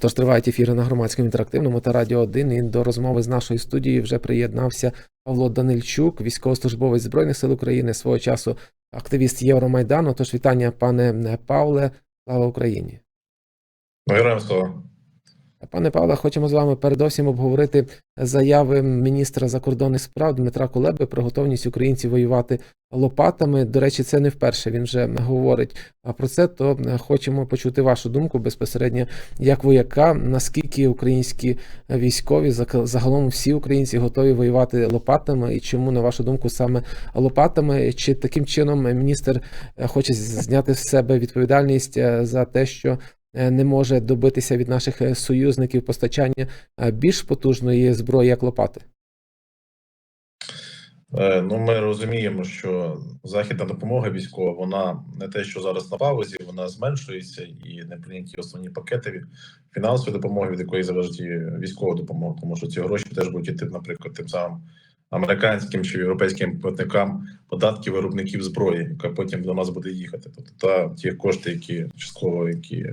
Тож тривають ефіри на громадському інтерактивному та радіо 1. І до розмови з нашої студії вже приєднався Павло Данильчук, військовослужбовець Збройних сил України, свого часу активіст Євромайдану. Тож вітання, пане Павле, слава Україні. Героям слава. Пане Павле, хочемо з вами передовсім обговорити заяви міністра закордонних справ Дмитра Кулеби про готовність українців воювати лопатами. До речі, це не вперше він вже говорить про це. То хочемо почути вашу думку безпосередньо як вояка. Наскільки українські військові загалом всі українці готові воювати лопатами, і чому на вашу думку саме лопатами? Чи таким чином міністр хоче зняти з себе відповідальність за те, що не може добитися від наших е, союзників постачання е, більш потужної зброї, як лопати? Е, ну, ми розуміємо, що західна допомога військова, вона не те, що зараз на паузі, вона зменшується і не прийняті основні пакети фінансової допомоги, від якої залежить військова допомога, тому що ці гроші теж будуть йти, наприклад, тим самим американським чи європейським платникам податків виробників зброї, яка потім до нас буде їхати. Тобто та ті кошти, які частково які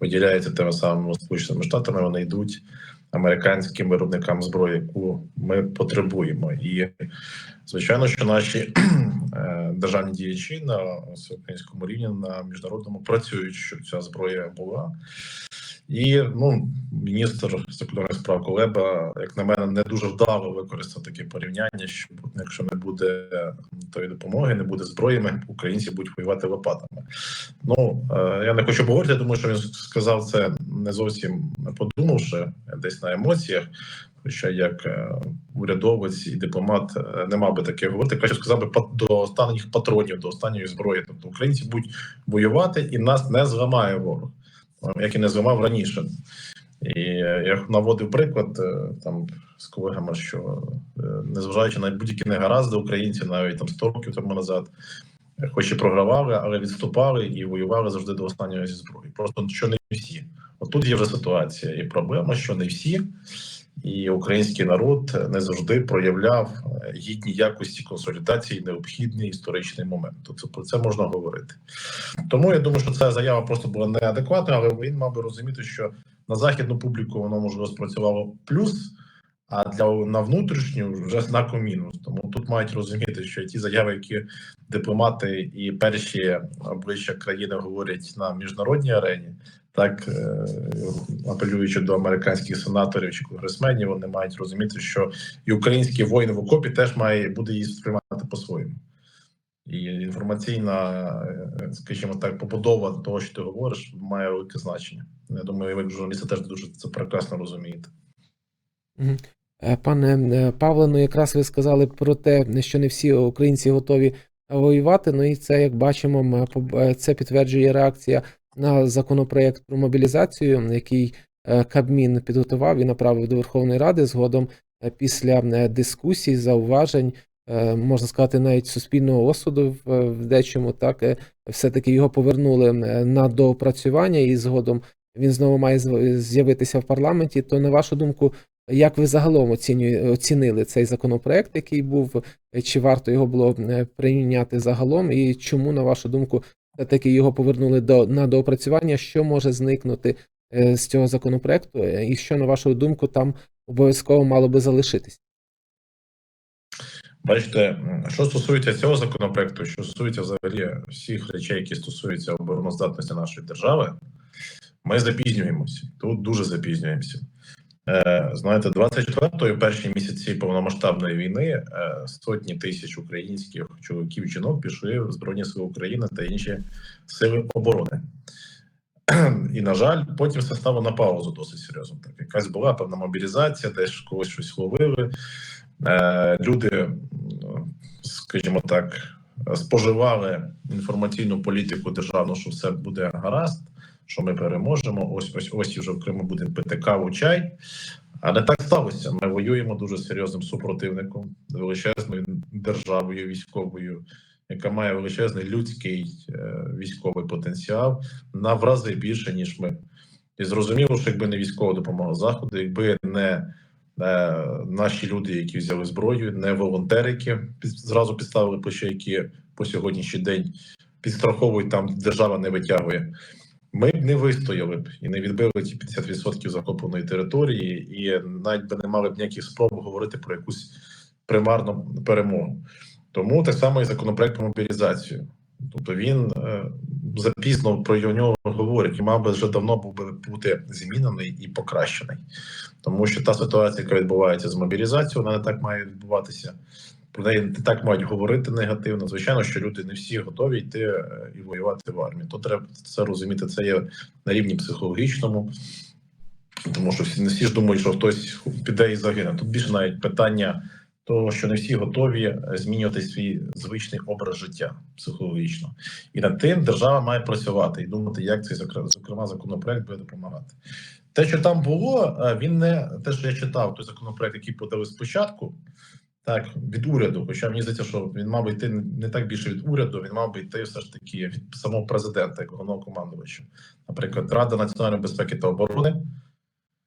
виділяються тими самими сполученими штатами, вони йдуть американським виробникам зброї, яку ми потребуємо, і звичайно, що наші е, державні діячі на українському рівні на міжнародному працюють, щоб ця зброя була. І ну, міністр закордонних справ Колеба, як на мене, не дуже вдало використав таке порівняння. що якщо не буде тої допомоги, не буде зброї, ми українці будуть воювати лопатами. Ну е, я не хочу говорити, думаю, що він сказав це не зовсім подумавши десь на емоціях. Хоча як е, урядовець і дипломат е, не мав би таке говорити, краще сказав би до останніх патронів, до останньої зброї. Тобто українці будуть воювати, і нас не зламає ворог як і не зламав раніше. І я наводив приклад е, там з колегами, що е, незважаючи на будь-які негаразди, українці навіть там 100 років тому назад, хоч і програвали, але відступали і воювали завжди до останнього зі зброї. Просто що не всі. Отут є вже ситуація і проблема, що не всі і український народ не завжди проявляв е, гідні якості консолідації необхідний історичний момент. Тобто про це можна говорити. Тому я думаю, що ця заява просто була неадекватна, але він мав би розуміти, що на західну публіку воно можливо спрацювало плюс. А для на внутрішню вже знаком мінус. Тому тут мають розуміти, що ті заяви, які дипломати і перші обличчя країни говорять на міжнародній арені, так е, апелюючи до американських сенаторів чи конгресменів, вони мають розуміти, що і український воїн в окопі теж має буде її сприймати по-своєму. І інформаційна, е, скажімо так, побудова того, що ти говориш, має велике значення. Я думаю, ви журналісти теж дуже це прекрасно розумієте. Е, пане Павле, ну якраз ви сказали про те, що не всі українці готові воювати. Ну і це, як бачимо, це підтверджує реакція на законопроект про мобілізацію, який е, Кабмін підготував і направив до Верховної Ради. Згодом е, після е, дискусій, зауважень, можна сказати, навіть суспільного осуду в дечому, так все-таки його повернули на доопрацювання, і згодом він знову має з'явитися в парламенті. То, на вашу думку, як ви загалом оцінили цей законопроект, який був, чи варто його було прийняти загалом, і чому, на вашу думку, таки його повернули до на доопрацювання, що може зникнути е, з цього законопроекту, е, і що, на вашу думку, там обов'язково мало би залишитись? Бачите, що стосується цього законопроекту, що стосується взагалі всіх речей, які стосуються обороноздатності нашої держави, ми запізнюємося. Тут дуже запізнюємося. Е, знаєте, 24-ї перші місяці повномасштабної війни е, сотні тисяч українських чоловіків і жінок пішли в Збройні Сили України та інші сили оборони. І, на жаль, потім все стало на паузу досить серйозно. Так, якась була певна мобілізація, теж когось щось ловили. Е, люди, скажімо так, споживали інформаційну політику державну, що все буде гаразд що ми переможемо. Ось ось ось вже в Криму будемо пити каву, чай. Але так сталося. Ми воюємо дуже серйозним супротивником, величезною державою військовою, яка має величезний людський е, військовий потенціал на в рази більше ніж ми. І зрозуміло, що якби не військова допомога заходу, якби не е, наші люди, які взяли зброю, не волонтери, які зразу підставили плече, які по сьогоднішній день підстраховують там, держава не витягує. Ми б не вистояли б і не відбили ті 50% захопленої території, і навіть би не мали б ніяких спроб говорити про якусь примарну перемогу. Тому так само і законопроект про мобілізацію. Тобто він е, запізно про нього говорять і би вже давно був би бути змінений і покращений, тому що та ситуація, яка відбувається з мобілізацією, вона не так має відбуватися. Про неї не так мають говорити негативно. Звичайно, що люди не всі готові йти е, і воювати в армії. То треба це розуміти. Це є на рівні психологічному, тому що всі не всі ж думають, що хтось піде і загине. Тут більше навіть питання того, що не всі готові е, змінювати свій звичний образ життя психологічно, і над тим держава має працювати і думати, як цей зокрема законопроект буде допомагати. Те, що там було, е, він не те, що я читав, той законопроект, який подали спочатку. Так, від уряду, хоча мені здається, що він мав би йти не так більше від уряду, він мав би йти все ж таки від самого президента, як головного командувача. Наприклад, Рада національної безпеки та оборони.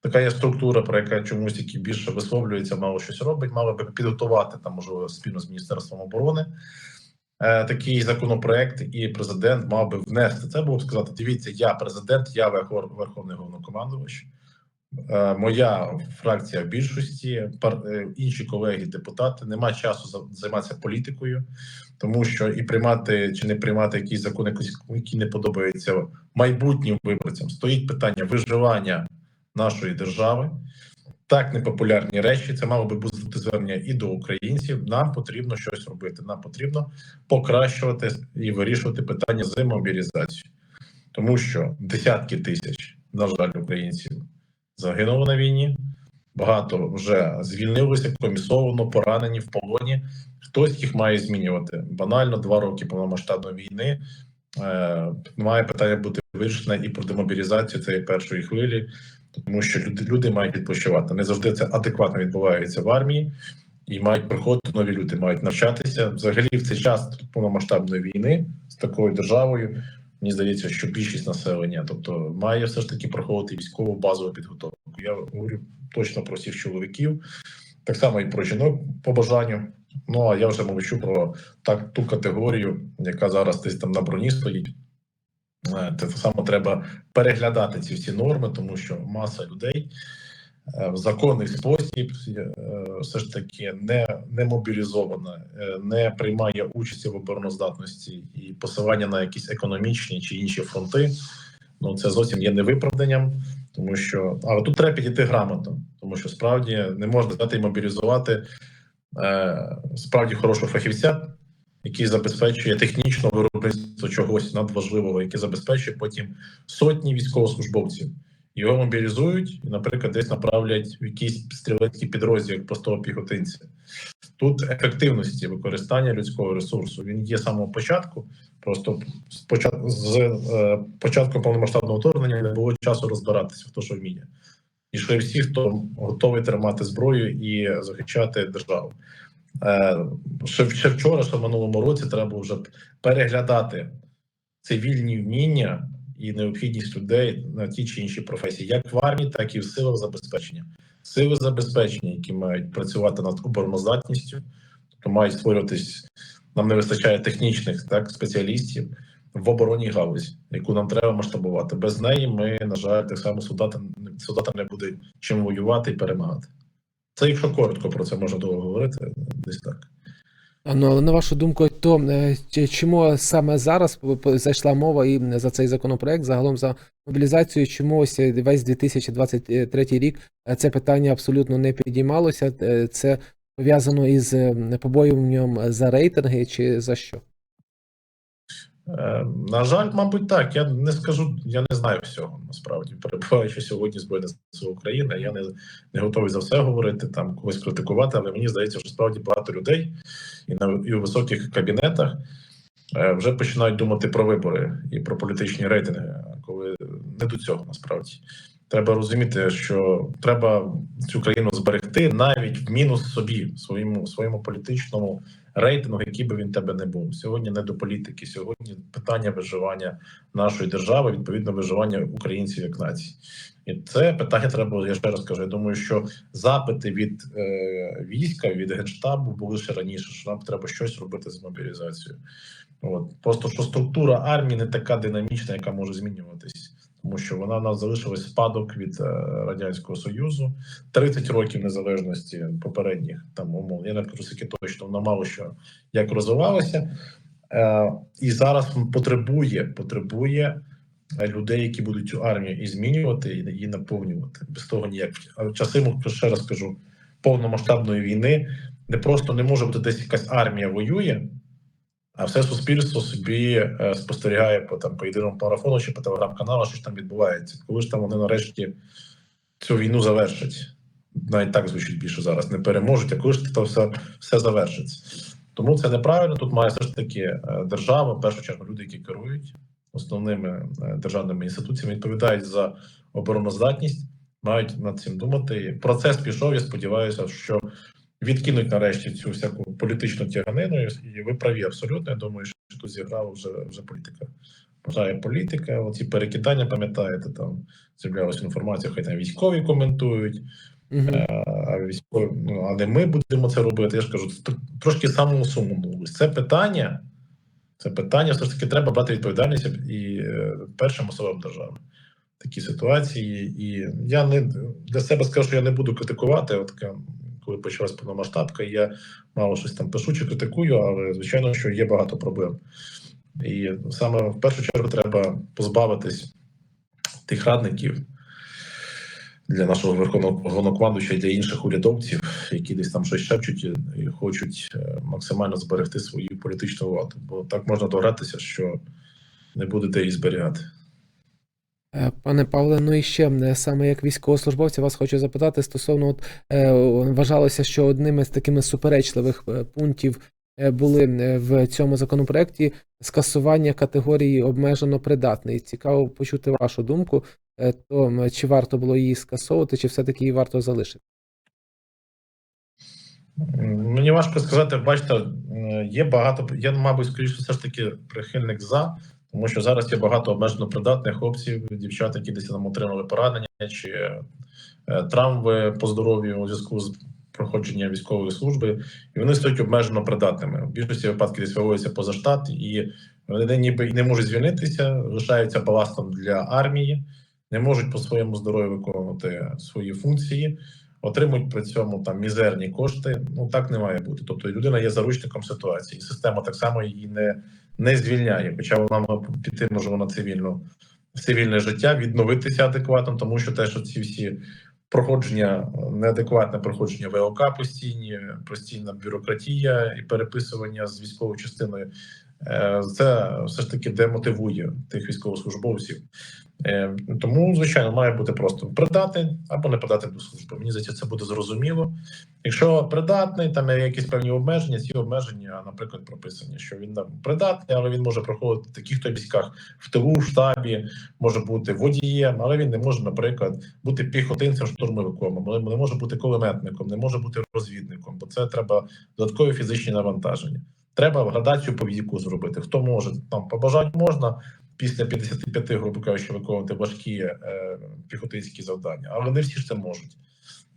Така є структура, про яка чомусь тільки більше висловлюється, мало щось робить, мали би підготувати там, можливо, спільно з Міністерством оборони е, такий законопроект, і президент мав би внести це, було б сказати: дивіться, я президент, я верхов- верховний головнокомандувач. Е, Моя фракція в більшості, е, інші колеги, депутати, нема часу займатися політикою, тому що і приймати чи не приймати якісь закони, які не подобаються майбутнім виборцям, стоїть питання виживання нашої держави. Так непопулярні речі. Це мало би бути звернення і до українців. Нам потрібно щось робити. Нам потрібно покращувати і вирішувати питання з мобілізацією, тому що десятки тисяч, на жаль, українців загинуло на війні. Багато вже звільнилося, комісовано, поранені в полоні. Хтось їх має змінювати. Банально два роки повномасштабної війни. Е, має питання бути вирішене і про демобілізацію цієї першої хвилі, тому що люди, люди мають відпочивати. Не завжди це адекватно відбувається в армії, і мають приходити нові люди, мають навчатися. Взагалі, в цей час повномасштабної війни з такою державою. Мені здається, що більшість населення, тобто має все ж таки проходити військову базову підготовку. Я говорю точно про всіх чоловіків, так само і про жінок по бажанню. Ну а я вже мовчу про так ту категорію, яка зараз десь там на броні стоїть. Е, Це саме треба переглядати ці всі норми, тому що маса людей в законний спосіб е, все ж таки не, не мобілізована, е, не приймає участі в обороноздатності і посилання на якісь економічні чи інші фронти. Ну це зовсім є невиправданням, тому що але тут треба підійти грамотно, тому що справді не можна і мобілізувати е, справді хорошого фахівця, який забезпечує технічне виробництво чогось надважливого, яке забезпечує потім сотні військовослужбовців. Його мобілізують і, наприклад, десь направлять в якийсь стрілецький підрозділ як простого піхотинця. Тут ефективності використання людського ресурсу він є з самого початку. Просто з, почат... з е, початком повномасштабного вторгнення не було часу розбиратися, хто що вміє. Ішли всі, хто готовий тримати зброю і захищати державу. Е, ще, ще вчора, ще в минулому році, треба вже переглядати цивільні вміння і необхідність людей на ті чи інші професії, як в армії, так і в силах забезпечення. Сили забезпечення, які мають працювати над обороноздатністю, тобто мають створюватись. Нам не вистачає технічних так спеціалістів в оборонній галузі, яку нам треба масштабувати. Без неї ми, на жаль, так само солдатам солдатам не буде чим воювати і перемагати. Це якщо коротко про це можна довго говорити, десь так. Ну, але на вашу думку, то е, чому саме зараз зайшла мова і за цей законопроект, загалом за мобілізацію, чому ось е, весь 2023 рік е, це питання абсолютно не підіймалося? Це пов'язано із побоюванням за рейтинги чи за що? Е, на жаль, мабуть, так. Я не скажу, я не знаю всього насправді. Перебуваючи сьогодні Збройних сил України, я не, не готовий за все говорити, там когось критикувати, але мені здається, що справді багато людей і на і у високих кабінетах е, вже починають думати про вибори і про політичні рейтинги, коли не до цього насправді. Треба розуміти, що треба цю країну зберегти навіть в мінус собі, своєму своєму політичному рейтингу, який би він тебе не був. Сьогодні не до політики, сьогодні питання виживання нашої держави, відповідно, виживання українців як нації. І це питання треба. Я ще раз кажу. Я думаю, що запити від е, війська від генштабу були ще раніше. Що нам треба щось робити з мобілізацією. От просто що структура армії не така динамічна, яка може змінюватись, тому що вона в нас залишилась спадок від е, радянського союзу, 30 років незалежності попередніх там умов. Я не кажу скільки точно, вона мало що як розвивалася, е, і зараз потребує потребує людей, які будуть цю армію і змінювати, і її наповнювати. Без того ніяк. Часи ще раз кажу повномасштабної війни не просто не може бути десь якась армія воює. А все суспільство собі е, спостерігає по там по єдиному марафону чи по телеграм-каналу, що ж там відбувається. Коли ж там вони нарешті цю війну завершать, навіть так звучить більше зараз, не переможуть, а коли ж це все, все завершиться. Тому це неправильно. Тут має все ж таки е, держава, в першу чергу, люди, які керують основними е, державними інституціями, відповідають за обороноздатність, мають над цим думати. Процес пішов. Я сподіваюся, що відкинуть нарешті цю всяку політичну тяганину, і ви праві абсолютно. Я думаю, що тут зіграла вже вже політика. Бажає політика, оці перекидання, пам'ятаєте, там з'являлася інформація, хай там військові коментують, Мгм. е, а військові, ну а не ми будемо це робити. Я ж кажу, це трошки самому суму. Це питання, це питання, все ж таки треба брати відповідальність і е, першим особам держави. Такі ситуації, і я не для себе скажу, що я не буду критикувати. От почалась повномасштабка, я мало щось там пишу чи критикую, але звичайно, що є багато проблем. І саме в першу чергу треба позбавитись тих радників для нашого верховного головнокомандуюча і для інших урядовців, які десь там щось шепчуть і- і хочуть е, максимально зберегти свою політичну владу. Бо так можна догратися, що не буде де її зберігати. Е, Пане Павле, ну і ще е, саме як військовослужбовця вас хочу запитати стосовно от, е, вважалося, що одним із такими суперечливих пунктів були в цьому законопроекті скасування категорії обмежено придатний. Цікаво почути вашу думку. То чи варто було її скасовувати, чи все-таки її варто залишити? Мені важко сказати, бачите, є багато. Я, мабуть, скоріше, все ж таки прихильник за, тому що зараз є багато обмежено придатних хлопців, дівчат, які десь там отримали поранення чи е, травми по здоров'ю у зв'язку з проходженням військової служби, і вони стають обмежено придатними. В більшості випадків десь виводяться поза штат, і вони ніби не можуть звільнитися, лишаються баластом для армії, не можуть по своєму здоров'ю виконувати свої функції отримують при цьому там мізерні кошти. Ну так не має бути. Тобто людина є заручником ситуації. Система так само її не, не звільняє. Хоча вона піти, можливо, на цивільну в цивільне життя, відновитися адекватно, тому що те, що ці всі проходження, неадекватне проходження ВОК постійні, постійна бюрократія і переписування з військовою частиною. Е, Це все ж таки демотивує тих військовослужбовців. Е, Тому, звичайно, має бути просто придатний або не придатний до служби. Мені здається, це буде зрозуміло. Якщо придатний, там є якісь певні обмеження. Ці обмеження, наприклад, прописані, що він там придатний, але він може проходити в таких то військах в тилу, в штабі, може бути водієм, але він не може, наприклад, бути піхотинцем, штурмовиком, але не може бути кулеметником, не може бути розвідником, бо це треба додаткові фізичні навантаження. Треба градацію по зробити. Хто може там побажати можна після 55, грубо кажучи, виконувати важкі е, піхотинські завдання, але не всі ж це можуть.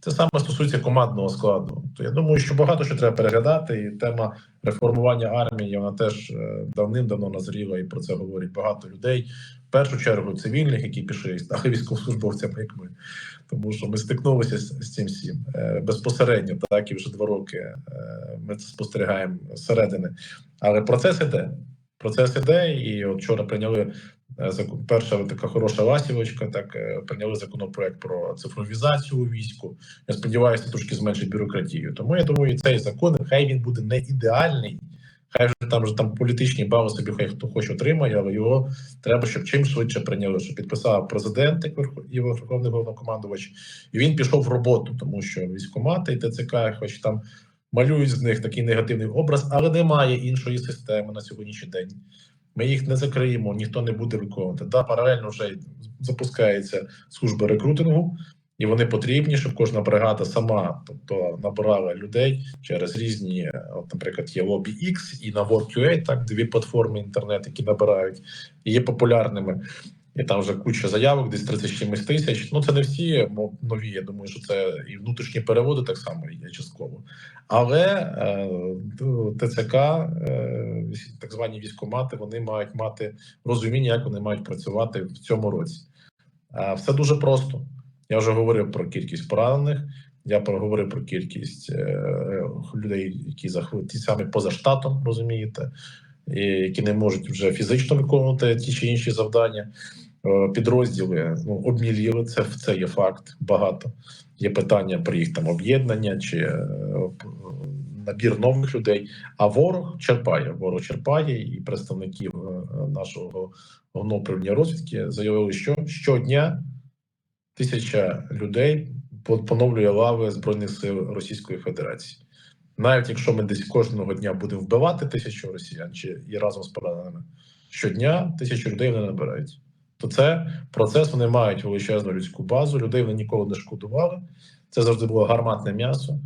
Це саме стосується командного складу. То я думаю, що багато що треба переглядати, і тема реформування армії вона теж е, давним-давно назріла, і про це говорить багато людей. В першу чергу цивільних, які пішли, стали військовослужбовцями, як ми. Тому що ми стикнулися з, цим всім е, безпосередньо, так і вже два роки е, ми це спостерігаємо зсередини. Але процес іде. Процес іде, і от вчора прийняли е. Перша така хороша ласівочка. Так прийняли законопроект про цифровізацію у війську. Я сподіваюся, трошки зменшить бюрократію. Тому я думаю, цей закон, хай він буде не ідеальний. Хай вже там вже там політичні бали собі хай хто хоче отримає, але його треба, щоб чим швидше прийняли, щоб підписав президент як верховний головнокомандувач, і він пішов в роботу, тому що військкомати і ТЦК, хоч там малюють з них такий негативний образ, але немає іншої системи на сьогоднішній день. Ми їх не закриємо, ніхто не буде виконувати. Да, паралельно вже запускається служба рекрутингу, і вони потрібні, щоб кожна бригада сама, тобто набирала людей через різні, от, наприклад, є Lobby X і на WorkUA, так дві платформи інтернет, які набирають і є популярними. і там вже куча заявок, десь 30 чимось тисяч. Ну це не всі нові. Я думаю, що це і внутрішні переводи так само є частково. Але е, ТЦК, е, так звані військомати, вони мають мати розуміння, як вони мають працювати в цьому році. Е, все дуже просто. Я вже говорив про кількість поранених. Я проговорив про кількість е, людей, які захворіли ті самі поза штатом, розумієте, і які не можуть вже фізично виконувати ті чи інші завдання. Е, Підрозділи ну, обміліли, це, це є факт. Багато є питання про їх там об'єднання чи е, набір нових людей. А ворог черпає. Ворог черпає, і представників нашого головного розвідки заявили, що щодня тисяча людей поновлює лави збройних сил Російської Федерації. Навіть якщо ми десь кожного дня будемо вбивати тисячу росіян чи і разом з пораненими, щодня тисячу людей вони набирають. То це процес, вони мають величезну людську базу, людей вони ніколи не шкодували. Це завжди було гарматне м'ясо.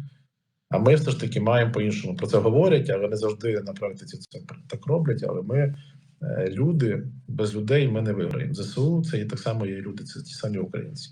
А ми все ж таки маємо по-іншому. Про це говорять, але не завжди на практиці це так роблять. Але ми е, люди, без людей ми не виграємо. ЗСУ це і так само є люди, це ті самі українці.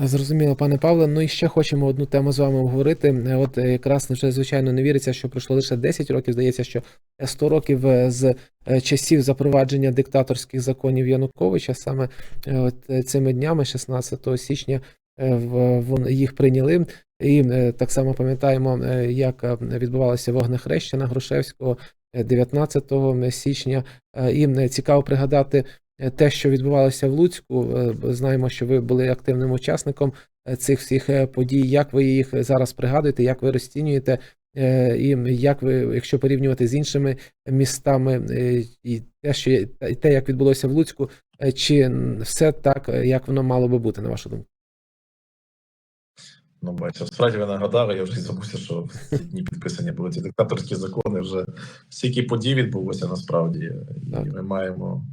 Зрозуміло, пане Павле. Ну і ще хочемо одну тему з вами обговорити. От е, якраз вже звичайно не віриться, що пройшло лише 10 років. Здається, що 100 років е, з е, часів запровадження диктаторських законів Януковича, саме от цими днями, 16 січня, е, в- вон- їх прийняли. І так само пам'ятаємо, як відбувалося вогнехреща на Грушевського е, 19 січня. І цікаво пригадати те, що відбувалося в Луцьку. Е, Знаємо, що ви були активним учасником е, цих всіх е, подій. Як ви їх зараз пригадуєте, як ви розцінюєте, е, і як ви, якщо порівнювати з іншими містами, е, і те, що і те, як відбулося в Луцьку, е, чи все так, е, як воно мало би бути, на вашу думку? Ну, бачите, справді ви нагадали, я вже забувся, що в ці дні підписані були ці диктаторські закони. Вже стільки подій відбулося насправді, і Так. ми маємо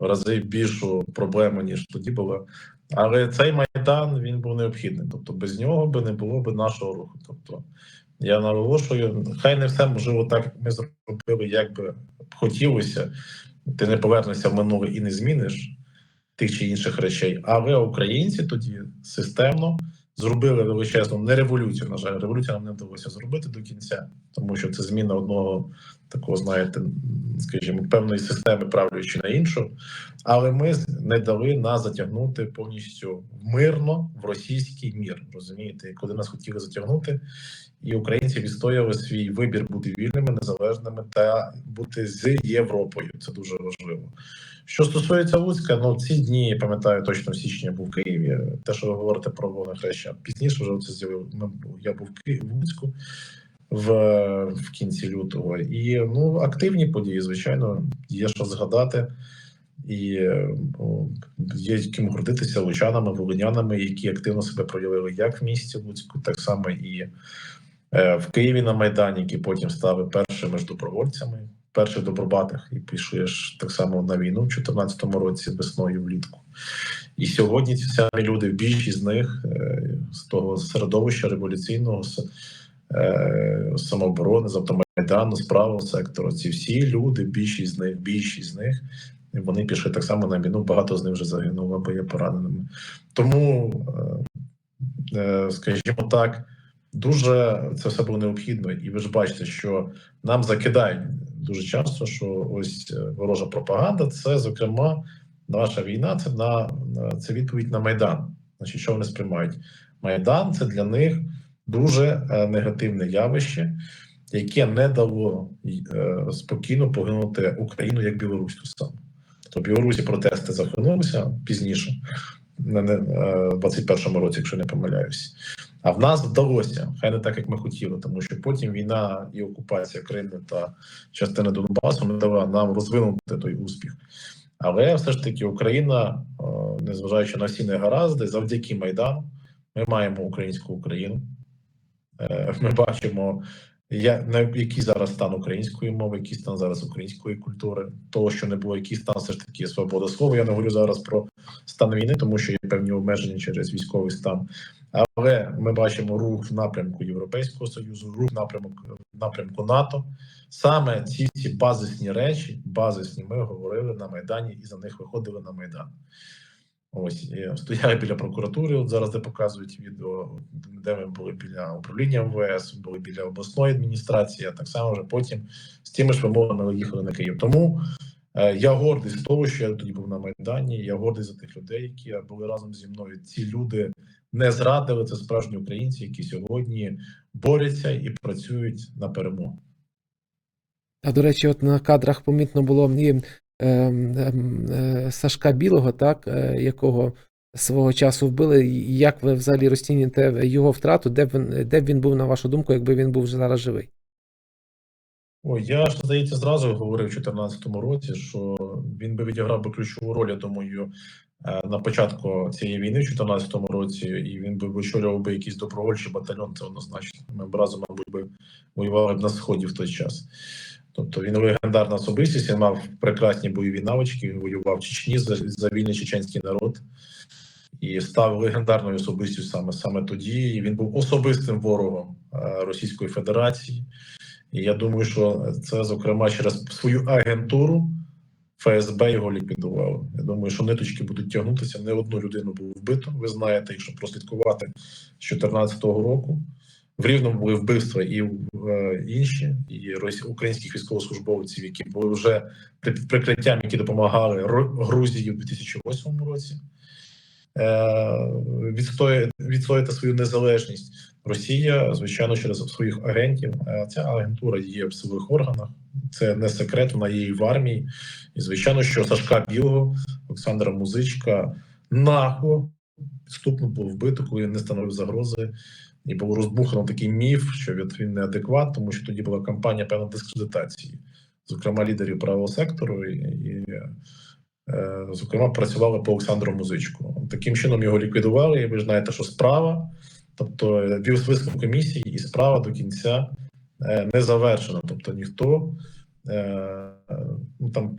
в рази більшу проблему, ніж тоді було. Але цей майдан він був необхідний. Тобто без нього би не було б нашого руху. Тобто я наголошую, хай не все можливо так, як ми зробили, як би хотілося. Ти не повернешся в минуле і не зміниш тих чи інших речей. Але українці тоді системно зробили величезну не революцію. На жаль, революцію нам не вдалося зробити до кінця, тому що це зміна одного такого, знаєте, скажімо, певної системи, правлячи на іншу. Але ми не дали нас затягнути повністю мирно в російський мір. Розумієте, коли нас хотіли затягнути, і українці відстояли свій вибір бути вільними, незалежними та бути з Європою. Це дуже важливо. Що стосується Луцька, ну ці дні я пам'ятаю точно в січні я був в Києві. Те, що ви говорите про Вогнехреща, пізніше вже це з'явив. Ми я був в Луцьку в, в кінці лютого. І ну активні події, звичайно, є що згадати. І є ким гордитися лучанами, волинянами, які активно себе проявили як в місті Луцьку, так само і е, в Києві на Майдані, які потім стали першими ж добровольцями, перших добробатах, і пішли ж так само на війну в 2014 році весною влітку. І сьогодні ці самі люди, більшість з них е, з того середовища революційного самооборони, з автомайдану, з правого сектору. Ці всі люди, більшість з них, більшість з них. Вони пішли так само на війну, багато з них вже загинуло або є пораненими. Тому, е, е, скажімо так, дуже це все було необхідно, і ви ж бачите, що нам закидають дуже часто, що ось е, ворожа пропаганда це, зокрема, наша війна, це на це відповідь на Майдан. Значить, що вони сприймають? Майдан це для них дуже е, негативне явище, яке не дало е, спокійно поглинути Україну як Білорусь ту саму. То Білорусі протести захлинулися пізніше, е, в 21-му році, якщо не помиляюсь. А в нас вдалося, хай не так, як ми хотіли, тому що потім війна і окупація Криму та частини Донбасу не дала нам розвинути той успіх. Але все ж таки Україна, незважаючи на всі негаразди, завдяки Майдану, ми маємо українську Україну. Е, Ми бачимо Я на який зараз стан української мови, який стан зараз української культури, того, що не було, який стан все ж таки свобода слова. Я не говорю зараз про стан війни, тому що є певні обмеження через військовий стан. Але ми бачимо рух в напрямку Європейського союзу, рух в напрямок в напрямку НАТО. Саме ці всі базисні речі, базисні, ми говорили на майдані і за них виходили на майдан. Ось стояли біля прокуратури. От зараз де показують відео, де ми були біля управління МВС, були біля обласної адміністрації. А так само вже потім з тими ж вимогами їхали на Київ. Тому е, я гордий з того, що я тоді був на майдані. Я гордий за тих людей, які були разом зі мною. Ці люди не зрадили. Це справжні українці, які сьогодні борються і працюють на перемогу. А до речі, от на кадрах помітно було і Сашка Білого, так, е, якого свого часу вбили. Як ви взагалі розцінюєте його втрату? Де б він, де б він був, на вашу думку, якби він був зараз живий? Ой, я ж здається зразу говорив у 2014 році, що він би відіграв би ключову роль, я думаю, е, на початку цієї війни, в 2014 році, і він би очолював би якийсь добровольчий батальйон. Це однозначно. Ми б разом, мабуть, би воювали б на сході в той час. Тобто він легендарна особистість, він мав прекрасні бойові навички. Він воював в Чечні за, за вільний чеченський народ і став легендарною особистістю саме саме тоді. І він був особистим ворогом е, Російської Федерації. І я думаю, що це, зокрема, через свою агентуру ФСБ його ліквідувало. Я думаю, що ниточки будуть тягнутися. Не одну людину було вбито. Ви знаєте, якщо прослідкувати з 2014 року. В Рівному були вбивства і е, інші, і українських військовослужбовців, які були вже прикриттям, які допомагали Грузії в 2008 році. Е, відстояти свою незалежність. Росія, звичайно, через своїх агентів. Е, Ця агентура є в силових органах. Це не секрет, вона є і в армії. І звичайно, що Сашка Білого, Олександра Музичка нагло підступно було вбито, коли не становив загрози. І було розбухано такий міф, що він неадекват, тому що тоді була кампанія певної дискредитації, зокрема лідерів правого сектору, і, і е, зокрема працювали по Олександру Музичку. Таким чином його ліквідували. І ви ж знаєте, що справа, тобто е, вів висновок комісії, і справа до кінця е, не завершена. Тобто ніхто ну там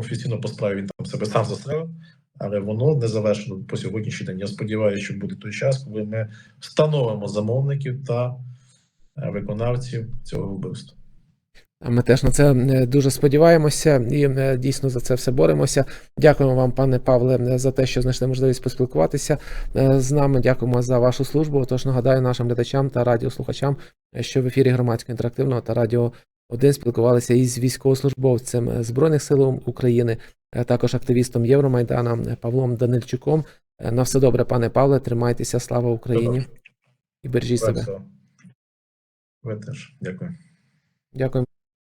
офіційно по справі він там себе сам застрелив. Але воно не завершено по сьогоднішній день. Я сподіваюся, що буде той час, коли ми встановимо замовників та е, виконавців цього вбивства. А Ми теж на це е, дуже сподіваємося і е, дійсно за це все боремося. Дякуємо вам, пане Павле, за те, що знайшли можливість поспілкуватися з нами. Дякуємо за вашу службу. Тож нагадаю нашим глядачам та радіослухачам, що в ефірі громадського інтерактивного та радіо 1 спілкувалися із військовослужбовцем Збройних сил України, також активістом Євромайдана е, Павлом Данильчуком. Е, На все добре, пане Павле, тримайтеся, слава Україні і бережіть себе. Ви теж. Дякую. Дякую.